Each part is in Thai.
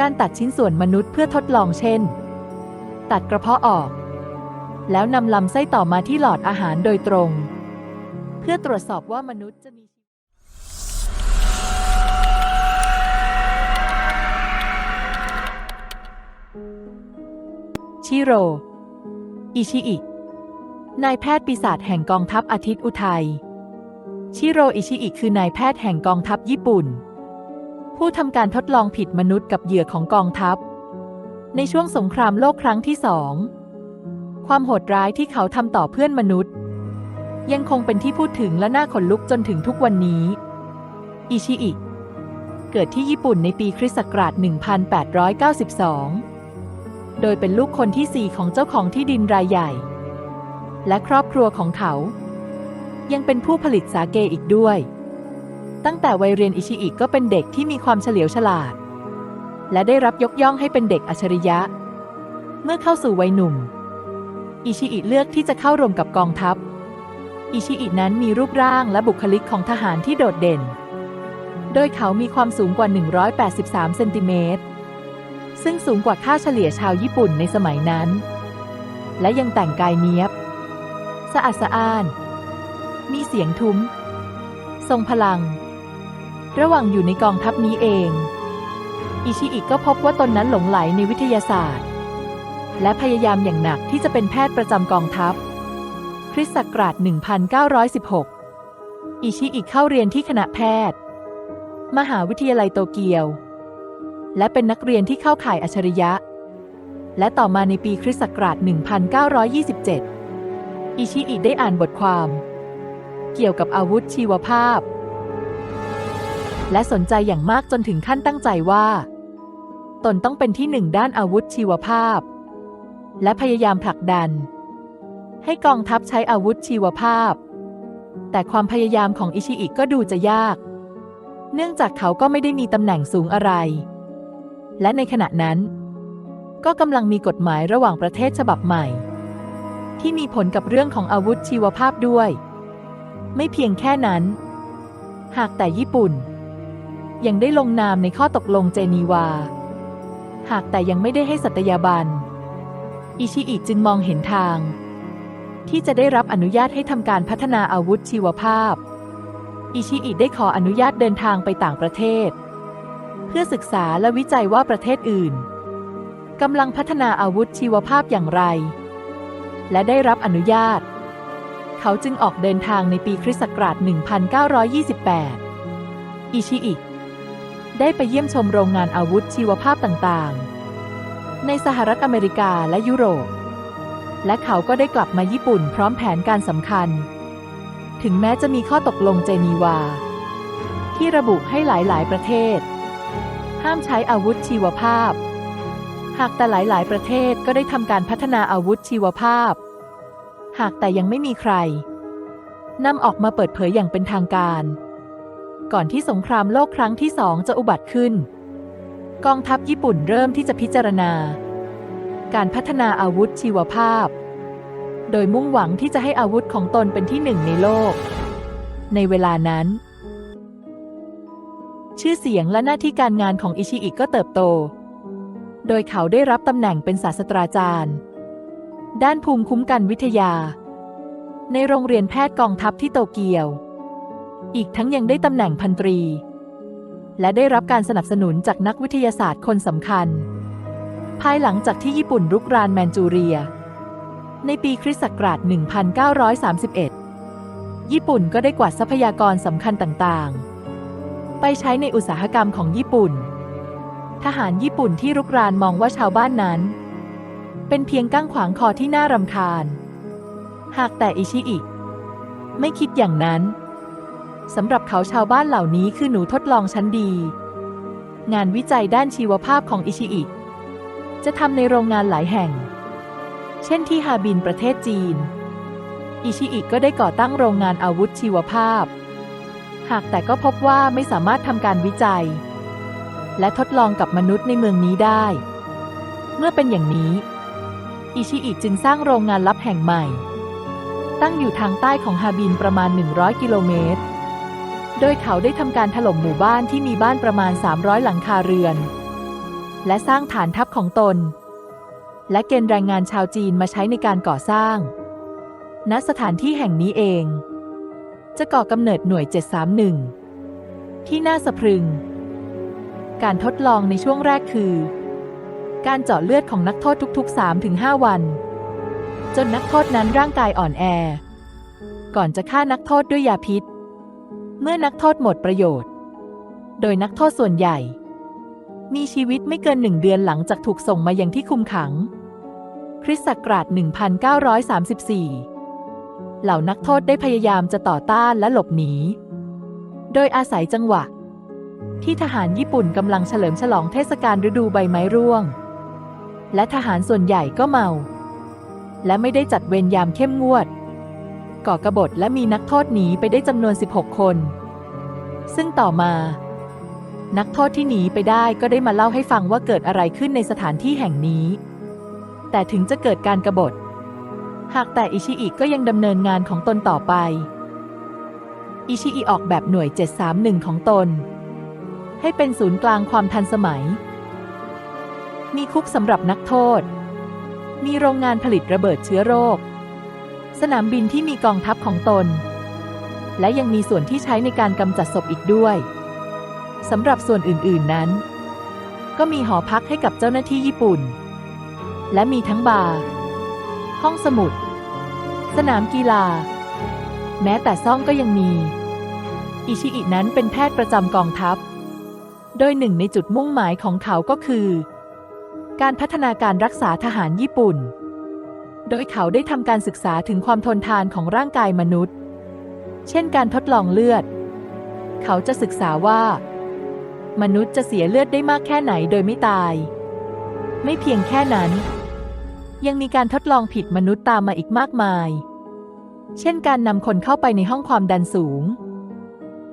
การตัดชิ้นส่วนมนุษย์เพื่อทดลองเช่น ตัดกระเพาะออก แล้วนำลำไส้ต่อมาที่หลอดอาหารโดยตรง เพื่อตรวจสอบว่ามนุษย์จะมีชิโร อิชิอิ นายแพทย์ปีศาจแห่งกองทัพอาทิตย์อุทัย ชิโร อิชิอิคือนายแพทย์แห่งกองทัพญี่ปุ่น ผู้ทำการทดลองผิดมนุษย์กับเหยื่อของกองทัพ ในช่วงสงครามโลกครั้งที่สองความโหดร้ายที่เขาทำต่อเพื่อนมนุษย์ ยังคงเป็นที่พูดถึงและน่าขนลุกจนถึงทุกวันนี้ อิชิอิ เกิดที่ญี่ปุ่นในปีคริสต์ศักราช 1892 โดยเป็นลูกคนที่สี่ของเจ้าของที่ดินรายใหญ่ และครอบครัวของเขา ยังเป็นผู้ผลิตสาเกอีกด้วย ตั้งแต่วัยเรียนอิชิอิก็เป็นเด็กที่มีความเฉลียวฉลาด และได้รับยกย่องให้เป็นเด็กอัจฉริยะ เมื่อเข้าสู่วัยหนุ่ม อิชิอิเลือกที่จะเข้าร่วมกับกองทัพ อิชิอินั้นมีรูปร่างและบุคลิกของทหารที่โดดเด่น โดยเขามีความสูงกว่า 183 เซนติเมตร ซึ่งสูงกว่าค่าเฉลี่ยชาวญี่ปุ่นในสมัยนั้น และยังแต่งกายเนียบ สะอาดสะอ้าน มีเสียงทุ้ม ทรงพลัง ระหว่างอยู่ในกองทัพนี้เอง อิชิอิก็พบว่าตนนั้นหลงไหลในวิทยาศาสตร์ และพยายามอย่างหนักที่จะเป็นแพทย์ประจำกองทัพ คริสต์ศักราช 1916 อิชิอิเข้าเรียนที่คณะแพทย์ มหาวิทยาลัยโตเกียว และเป็นนักเรียนที่เข้าข่ายอัจฉริยะ และต่อมาในปีคริสต์ศักราช 1927 อิชิอิได้อ่านบทความ เกี่ยวกับอาวุธชีวภาพ และสนใจอย่างมากจนถึงขั้นตั้งใจว่า ตนต้องเป็นที่หนึ่งด้านอาวุธชีวภาพ และพยายามผลักดัน ให้กองทัพใช้อาวุธชีวภาพ แต่ความพยายามของอิชิอิก็ดูจะยาก เนื่องจากเขาก็ไม่ได้มีตำแหน่งสูงอะไร และในขณะนั้น ก็กำลังมีกฎหมายระหว่างประเทศฉบับใหม่ ที่มีผลกับเรื่องของอาวุธชีวภาพด้วย ไม่เพียงแค่นั้นหากแต่ญี่ปุ่น ยังได้ลงนามในข้อตกลงเจนีวา หากแต่ยังไม่ได้ให้สัตยาบัน อิชิอิจึงมองเห็นทาง ที่จะได้รับอนุญาตให้ทำการพัฒนาอาวุธชีวภาพ อิชิอิได้ขออนุญาตเดินทางไปต่างประเทศ เพื่อศึกษาและวิจัยว่าประเทศอื่นกำลังพัฒนาอาวุธชีวภาพอย่างไร และได้รับอนุญาต เขาจึงออกเดินทางในปีคริสต์ศักราช 1928 อิชิอิ ได้ไปเยี่ยมชมโรงงานอาวุธชีวภาพต่างๆ ในสหรัฐอเมริกาและยุโรป และเขาก็ได้กลับมาญี่ปุ่นพร้อมแผนการสำคัญ ถึงแม้จะมีข้อตกลงเจนีวา ที่ระบุให้หลายๆ ประเทศ ห้ามใช้อาวุธชีวภาพ หากแต่หลายๆ ประเทศก็ได้ทำการพัฒนาอาวุธชีวภาพ หากแต่ยังไม่มีใครนำออกมาเปิดเผยอย่างเป็นทางการ ก่อนที่สงครามโลกครั้งที่สองจะอุบัติขึ้น กองทัพญี่ปุ่นเริ่มที่จะพิจารณา การพัฒนาอาวุธชีวภาพ โดยมุ่งหวังที่จะให้อาวุธของตนเป็นที่หนึ่งในโลก ในเวลานั้น ชื่อเสียงและหน้าที่การงานของอิชิอิก็เติบโต โดยเขาได้รับตำแหน่งเป็นศาสตราจารย์ ด้านภูมิคุ้มกันวิทยา ในโรงเรียนแพทย์กองทัพที่โตเกียว อีกทั้งยังได้ตำแหน่งพันตรี และได้รับการสนับสนุนจากนักวิทยาศาสตร์คนสำคัญ ภายหลังจากที่ญี่ปุ่นรุกรานแมนจูเรีย ในปีคริสต์ศักราช 1931 ญี่ปุ่นก็ได้กวาดทรัพยากรสำคัญต่างๆ ไปใช้ในอุตสาหกรรมของญี่ปุ่น ทหารญี่ปุ่นที่รุกรานมองว่าชาวบ้านนั้น เป็นเพียงก้างขวางคอที่น่ารำคาญ หากแต่อิชิอิไม่คิดอย่างนั้น สำหรับเขาชาวบ้านเหล่านี้คือหนูทดลองชั้นดี งานวิจัยด้านชีวภาพของอิชิอิ จะทำในโรงงานหลายแห่ง เช่นที่ฮาบินประเทศจีน อิชิอิก็ได้ก่อตั้งโรงงานอาวุธชีวภาพ หากแต่ก็พบว่าไม่สามารถทำการวิจัย และทดลองกับมนุษย์ในเมืองนี้ได้ เมื่อเป็นอย่างนี้ อิชิอิจึงสร้างโรงงานลับแห่งใหม่ ตั้งอยู่ทางใต้ของฮาบินประมาณ 100 กิโลเมตร โดยเขาได้ทำการถล่มหมู่บ้านที่มีบ้านประมาณ 300 หลังคาเรือน และสร้างฐานทัพของตน และเกณฑ์แรงงานชาวจีนมาใช้ในการก่อสร้าง ณ สถานที่แห่งนี้เอง จะก่อกำเนิดหน่วย 731 ที่น่าสะพรึง การทดลองในช่วงแรกคือ การเจาะเลือดของนักโทษทุกๆ 3-5 วัน จนนักโทษนั้นร่างกายอ่อนแอ ก่อนจะฆ่านักโทษด้วยยาพิษ เมื่อนักโทษหมดประโยชน์ โดยนักโทษส่วนใหญ่ มีชีวิตไม่เกินหนึ่งเดือนหลังจากถูกส่งมายังที่คุมขัง คริสต์ศักราช 1934 เหล่านักโทษได้พยายามจะต่อต้านและหลบหนี โดยอาศัยจังหวะ ที่ทหารญี่ปุ่นกำลังเฉลิมฉลองเทศกาลฤดูใบไม้ร่วง และทหารส่วนใหญ่ก็เมา และไม่ได้จัดเวรยามเข้มงวด ก่อกบฏและมีนักโทษหนีไปได้จำนวน 16 คน ซึ่งต่อมา นักโทษที่หนีไปได้ก็ได้มาเล่าให้ฟังว่าเกิดอะไรขึ้นในสถานที่แห่งนี้ แต่ถึงจะเกิดการกบฏ หากแต่อิชิอิก็ยังดำเนินงานของตนต่อไป อิชิอิออกแบบหน่วย 731 ของตน ให้เป็นศูนย์กลางความทันสมัย มีคุกสำหรับนักโทษ มีโรงงานผลิตระเบิดเชื้อโรค สนามบินที่มีกองทัพของตน และยังมีส่วนที่ใช้ในการกำจัดศพอีกด้วยสำหรับส่วนอื่น ๆนั้น ก็มีหอพักให้กับเจ้าหน้าที่ญี่ปุ่น และมีทั้งบาร์ห้องสมุด สนามกีฬา แม้แต่ซ่องก็ยังมี อิชิอินั้นเป็นแพทย์ประจำกองทัพ โดยหนึ่งในจุดมุ่งหมายของเขาก็คือ การพัฒนาการรักษาทหารญี่ปุ่น โดยเขาได้ทำการศึกษาถึงความทนทานของร่างกายมนุษย์ เช่นการทดลองเลือด เขาจะศึกษาว่า มนุษย์จะเสียเลือดได้มากแค่ไหนโดยไม่ตาย ไม่เพียงแค่นั้น ยังมีการทดลองผิดมนุษย์ตามมาอีกมากมาย เช่นการนำคนเข้าไปในห้องความดันสูง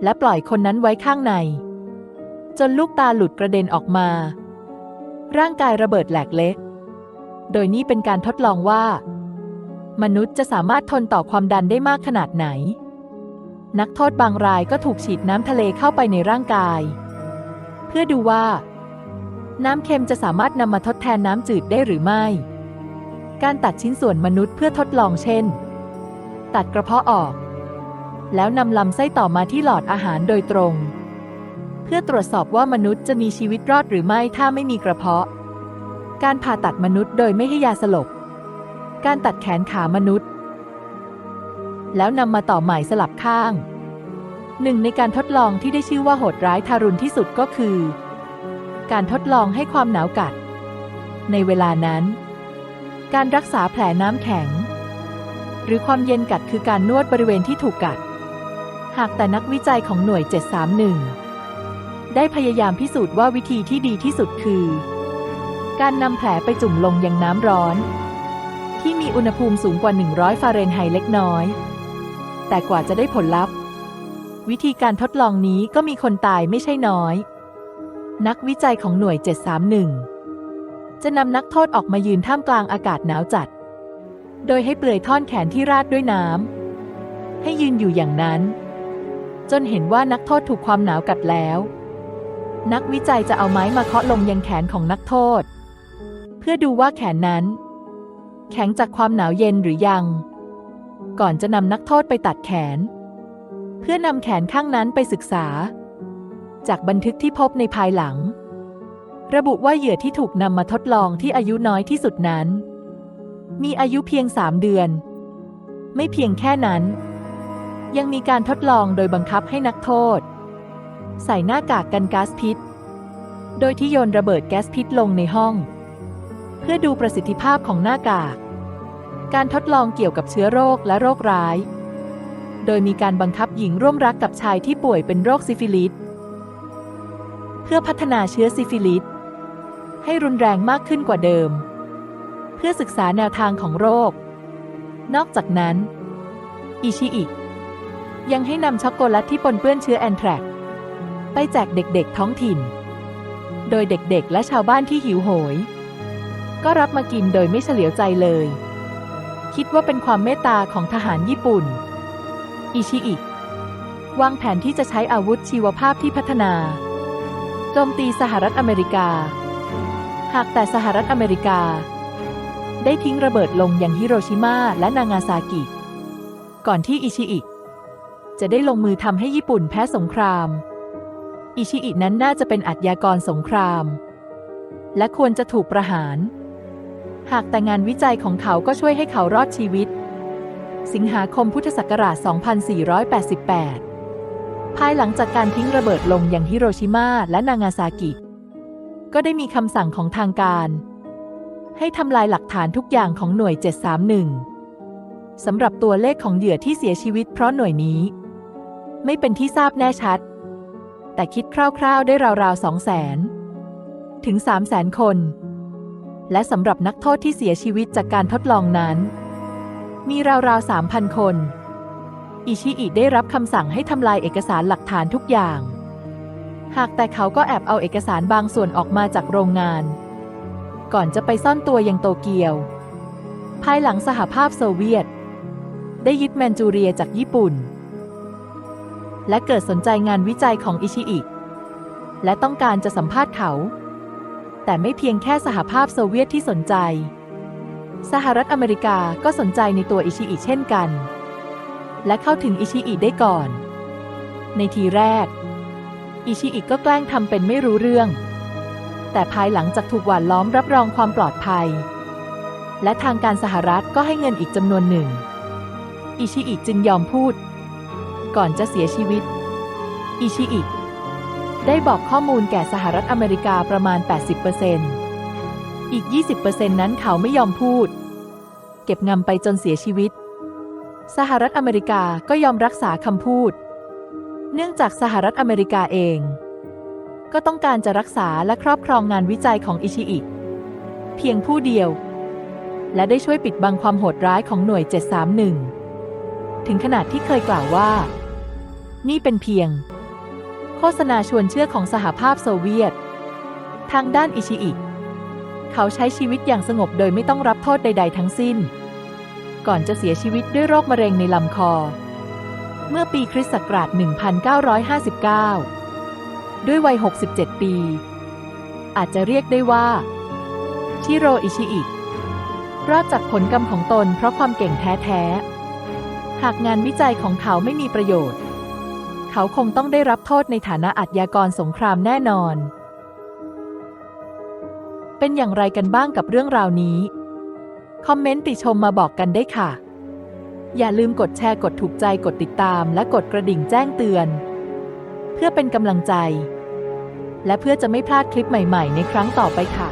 และปล่อยคนนั้นไว้ข้างใน จนลูกตาหลุดกระเด็นออกมา ร่างกายระเบิดแหลกเละ โดยนี่เป็นการทดลองว่า มนุษย์จะสามารถทนต่อความดันได้มากขนาดไหน นักโทษบางรายก็ถูกฉีดน้ำทะเลเข้าไปในร่างกาย เพื่อดูว่า น้ำเค็มจะสามารถนำมาทดแทนน้ำจืดได้หรือไม่ การตัดชิ้นส่วนมนุษย์เพื่อทดลองเช่น ตัดกระเพาะออก แล้วนำลำไส้ต่อมาที่หลอดอาหารโดยตรง เพื่อตรวจสอบว่ามนุษย์จะมีชีวิตรอดหรือไม่ถ้าไม่มีกระเพาะ การผ่าตัดมนุษย์โดยไม่ให้ยาสลบ การตัดแขนขามนุษย์ แล้วนำมาต่อใหม่สลับข้าง หนึ่งในการทดลองที่ได้ชื่อว่าโหดร้ายทารุณที่สุดก็คือ การทดลองให้ความหนาวกัด ในเวลานั้น การรักษาแผลน้ำแข็ง หรือความเย็นกัดคือการนวดบริเวณที่ถูกกัด หากแต่นักวิจัยของหน่วย 731 ได้พยายามพิสูจน์ว่าวิธีที่ดีที่สุดคือ การนำแผลไปจุ่มลงยังน้ำร้อน ที่มีอุณหภูมิสูงกว่า 100 ฟาเรนไฮต์เล็กน้อย แต่กว่าจะได้ผลลัพธ์ วิธีการทดลองนี้ก็มีคนตายไม่ใช่น้อย นักวิจัยของหน่วย 731 จะนำนักโทษออกมายืนท่ามกลางอากาศหนาวจัด โดยให้เปลือยท่อนแขนที่ราดด้วยน้ำให้ยืนอยู่อย่างนั้น จนเห็นว่านักโทษถูกความหนาวกัดแล้วนักวิจัยจะเอาไม้มาเคาะลงยังแขนของนักโทษ พื่อดูว่าแขนนั้น แข็งจากความหนาวเย็นหรือยัง ก่อนจะนำนักโทษไปตัดแขน เพื่อนำแขนข้างนั้นไปศึกษา จากบันทึกที่พบในภายหลัง ระบุว่าเหยื่อที่ถูกนำมาทดลองที่อายุน้อยที่สุดนั้น มีอายุเพียงสามเดือน ไม่เพียงแค่นั้น ยังมีการทดลองโดยบังคับให้นักโทษ ใส่หน้ากากกันก๊าซพิษ โดยที่โยนระเบิดแก๊สพิษลงในห้อง เพื่อดูประสิทธิภาพของหน้ากาก การทดลองเกี่ยวกับเชื้อโรคและโรคร้าย โดยมีการบังคับหญิงร่วมรักกับชายที่ป่วยเป็นโรคซิฟิลิส เพื่อพัฒนาเชื้อซิฟิลิส ให้รุนแรงมากขึ้นกว่าเดิม เพื่อศึกษาแนวทางของโรค นอกจากนั้น อิชิอิยังให้นำช็อกโกแลตที่ปนเปื้อนเชื้อแอนแทรกไปแจกเด็กๆท้องถิ่น โดยเด็กๆและชาวบ้านที่หิวโหย ก็รับมากินโดยไม่เฉลียวใจเลย คิดว่าเป็นความเมตตาของทหารญี่ปุ่น อิชิอิวางแผนที่จะใช้อาวุธชีวภาพที่พัฒนา โจมตีสหรัฐอเมริกา หากแต่สหรัฐอเมริกา ได้ทิ้งระเบิดลงอย่างฮิโรชิมาและนางาซากิ ก่อนที่อิชิอิจะได้ลงมือทำให้ญี่ปุ่นแพ้สงคราม อิชิอินั้นน่าจะเป็นอาชญากรสงคราม และควรจะถูกประหาร หากแต่งานวิจัยของเขาก็ช่วยให้เขารอดชีวิต สิงหาคมพุทธศักราช 2488 ภายหลังจากการทิ้งระเบิดลงอย่างฮิโรชิมาและนางาซากิ ก็ได้มีคำสั่งของทางการ ให้ทำลายหลักฐานทุกอย่างของหน่วย 731 สำหรับตัวเลขของเหยื่อที่เสียชีวิตเพราะหน่วยนี้ ไม่เป็นที่ทราบแน่ชัด แต่คิดคร่าวๆได้ราวๆ200,000 ถึง 300,000 คน และสำหรับนักโทษที่เสียชีวิตจากการทดลองนั้น มีราวๆ3,000คน อิชิอิได้รับคำสั่งให้ทำลายเอกสารหลักฐานทุกอย่าง หากแต่เขาก็แอบเอาเอกสารบางส่วนออกมาจากโรงงาน ก่อนจะไปซ่อนตัวยังโตเกียว ภายหลังสหภาพโซเวียต ได้ยึดแมนจูเรียจากญี่ปุ่น และเกิดสนใจงานวิจัยของอิชิอิและต้องการจะสัมภาษณ์เขา แต่ไม่เพียงแค่สหภาพโซเวียตที่สนใจ สหรัฐอเมริกาก็สนใจในตัวอิชิอิเช่นกัน และเข้าถึงอิชิอิได้ก่อน ในทีแรก อิชิอิก็แกล้งทำเป็นไม่รู้เรื่อง แต่ภายหลังจากถูกหว่านล้อมรับรองความปลอดภัย และทางการสหรัฐก็ให้เงินอีกจำนวนหนึ่ง อิชิอิจึงยอมพูด ก่อนจะเสียชีวิต อิชิอิ ได้บอกข้อมูลแก่สหรัฐอเมริกาประมาณ 80%อีก 20%นั้นเขาไม่ยอมพูด เก็บงำไปจนเสียชีวิต สหรัฐอเมริกาก็ยอมรักษาคำพูด เนื่องจากสหรัฐอเมริกาเอง ก็ต้องการจะรักษาและครอบครองงานวิจัยของอิชิอิเพียงผู้เดียว และได้ช่วยปิดบังความโหดร้ายของหน่วย 731 ถึงขนาดที่เคยกล่าวว่า นี่เป็นเพียง โฆษณาชวนเชื่อของสหภาพโซเวียต ทางด้านอิชิอิ เขาใช้ชีวิตอย่างสงบโดยไม่ต้องรับโทษใด ๆ ทั้งสิ้น ก่อนจะเสียชีวิตด้วยโรคมะเร็งในลำคอ เมื่อปีคริสต์ศักราช 1959 ด้วยวัย 67 ปี อาจจะเรียกได้ว่า ชิโรอิชิอิรอดจากผลกรรมของตนเพราะความเก่งแท้ ๆ หากงานวิจัยของเขาไม่มีประโยชน์ เขาคงต้องได้รับโทษในฐานะอาชญากรสงครามแน่นอน เป็นอย่างไรกันบ้างกับเรื่องราวนี้ คอมเมนต์ติชมมาบอกกันได้ค่ะ อย่าลืมกดแชร์กดถูกใจกดติดตาม และกดกระดิ่งแจ้งเตือน เพื่อเป็นกำลังใจ และเพื่อจะไม่พลาดคลิปใหม่ ๆ ในครั้งต่อไปค่ะ